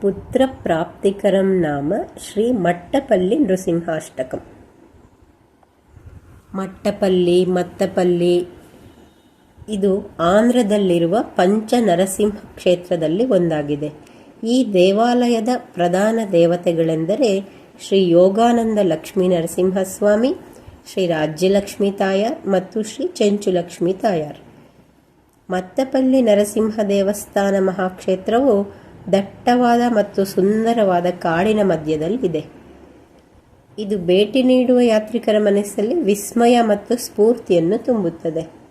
पुत्रप्राप्तिकरं नाम श्रीमट्टपल्ली नृसिंहाष्टकम् ಮಟ್ಟಪಲ್ಲಿ ಮತ್ತಪಲ್ಲಿ ಇದು ಆಂಧ್ರದಲ್ಲಿರುವ ಪಂಚ ನರಸಿಂಹ ಕ್ಷೇತ್ರದಲ್ಲಿ ಒಂದಾಗಿದೆ ಈ ದೇವಾಲಯದ ಪ್ರಧಾನ ದೇವತೆಗಳೆಂದರೆ ಶ್ರೀ ಯೋಗಾನಂದ ಲಕ್ಷ್ಮೀ ನರಸಿಂಹಸ್ವಾಮಿ ಶ್ರೀ ರಾಜ್ಯಲಕ್ಷ್ಮಿ ತಾಯಾರ್ ಮತ್ತು ಶ್ರೀ ಚೆಂಚುಲಕ್ಷ್ಮಿ ತಾಯಾರ್ ಮತ್ತಪಲ್ಲಿ ನರಸಿಂಹ ದೇವಸ್ಥಾನ ಮಹಾಕ್ಷೇತ್ರವು ದಟ್ಟವಾದ ಮತ್ತು ಸುಂದರವಾದ ಕಾಡಿನ ಮಧ್ಯದಲ್ಲಿದೆ. ಇದು ಭೇಟಿ ನೀಡುವ ಯಾತ್ರಿಕರ ಮನಸ್ಸಲ್ಲಿ ವಿಸ್ಮಯ ಮತ್ತು ಸ್ಫೂರ್ತಿಯನ್ನು ತುಂಬುತ್ತದೆ.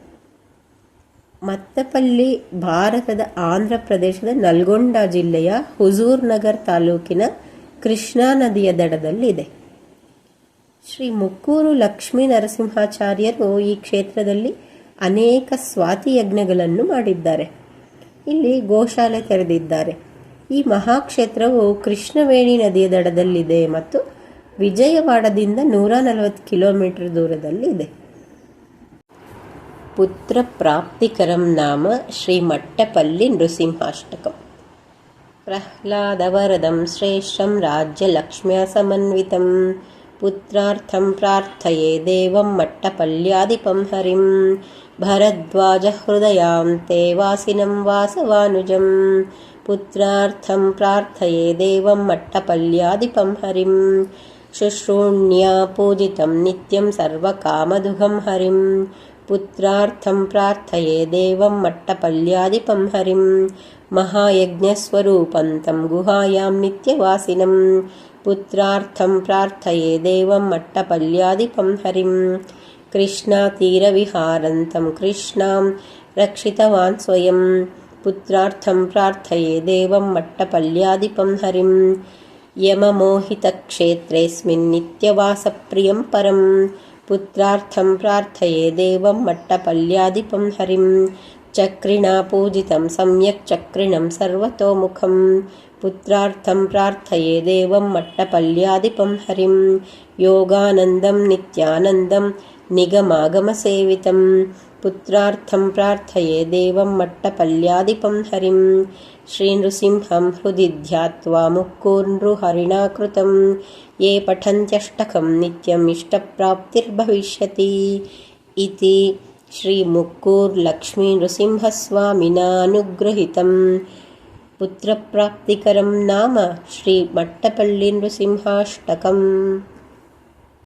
ಮತ್ತಪಲ್ಲಿ ಭಾರತದ ಆಂಧ್ರ ಪ್ರದೇಶದ ನಲ್ಗೊಂಡ ಜಿಲ್ಲೆಯ ಹುಜೂರ್ ನಗರ್ ತಾಲೂಕಿನ ಕೃಷ್ಣಾ ನದಿಯ ದಡದಲ್ಲಿದೆ. ಶ್ರೀ ಮುಕ್ಕೂರು ಲಕ್ಷ್ಮೀ ನರಸಿಂಹಾಚಾರ್ಯರು ಈ ಕ್ಷೇತ್ರದಲ್ಲಿ ಅನೇಕ ಸ್ವಾತಿ ಯಜ್ಞಗಳನ್ನು ಮಾಡಿದ್ದಾರೆ. ಇಲ್ಲಿ ಗೋಶಾಲೆ ತೆರೆದಿದ್ದಾರೆ. ಈ ಮಹಾಕ್ಷೇತ್ರವು ಕೃಷ್ಣವೇಣಿ ನದಿಯ ದಡದಲ್ಲಿದೆ ಮತ್ತು ವಿಜಯವಾಡದಿಂದ ನೂರ ನಲವತ್ತು ಕಿಲೋಮೀಟರ್ ದೂರದಲ್ಲಿದೆ. ಪುತ್ರ ಪ್ರಾಪ್ತಿಕರಂ ನಾಮ ಶ್ರೀ ಮಟ್ಟಪಲ್ಲಿ ನೃಸಿಂಹಾಷ್ಟಕಂ. ಪ್ರಹ್ಲಾದವರದಂ ಶ್ರೇಷ್ಠಂ ರಾಜ್ಯಲಕ್ಷ್ಮ್ಯ ಸಮನ್ವಿತಂ ಪುತ್ರಾರ್ಥಂ ಪ್ರಾರ್ಥಯೇ ದೇವಂ ಮಟ್ಟಪಲ್ಯಾಧಿಪಂ ಹರಿಂ. ಭರದ್ವಾಜ ಹೃದಯಾಂ ತೇ ವಾಸಿನಂ ವಾಸವಾನುಜಂ. पुत्रार्थं प्रार्थये देवं मट्टपल्यादिपं हरिं। शुश्रूण्या पूजितं नित्यं सर्वकामधुहं हरिं। पुत्रार्थं प्रार्थये देवं मट्टपल्यादिपं हरिं। महायज्ञस्वरूपं तं गुहायां नित्यवासिनं। पुत्रार्थं प्रार्थये देवं मट्टपल्यादिपं हरिं। कृष्णातीरविहारन्तं कृष्णां रक्षितवान् स्वयम् पुत्रार्थं प्रार्थये देवं मट्टपल्यादिपं हरिं। यममोहितक्षेत्रेऽस्मिन् नित्यवासप्रियं परं। पुत्रार्थं प्रार्थये देवं मट्टपल्यादिपं हरिं। चक्रिणा पूजितं सम्यक् चक्रिणं सर्वतोमुखं। पुत्रार्थं प्रार्थये देवं मट्टपल्यादिपं हरिं। योगानन्दं नित्यानन्दं निगमागमसेवितं पुत्रार्थं प्रार्थये देवं मट्टपल्यादिपं हरिं। श्रीनृसिंहं हृदि ध्यात्वा मुक्कोनृहरिणा कृतं ये पठन्त्यष्टकं नित्यम् इष्टप्राप्तिर्भविष्यति इति श्रीमुक्कूर्लक्ष्मीनृसिंहस्वामिना अनुगृहीतं पुत्रप्राप्तिकरं नाम श्रीमट्टपल्ली नृसिंहाष्टकम्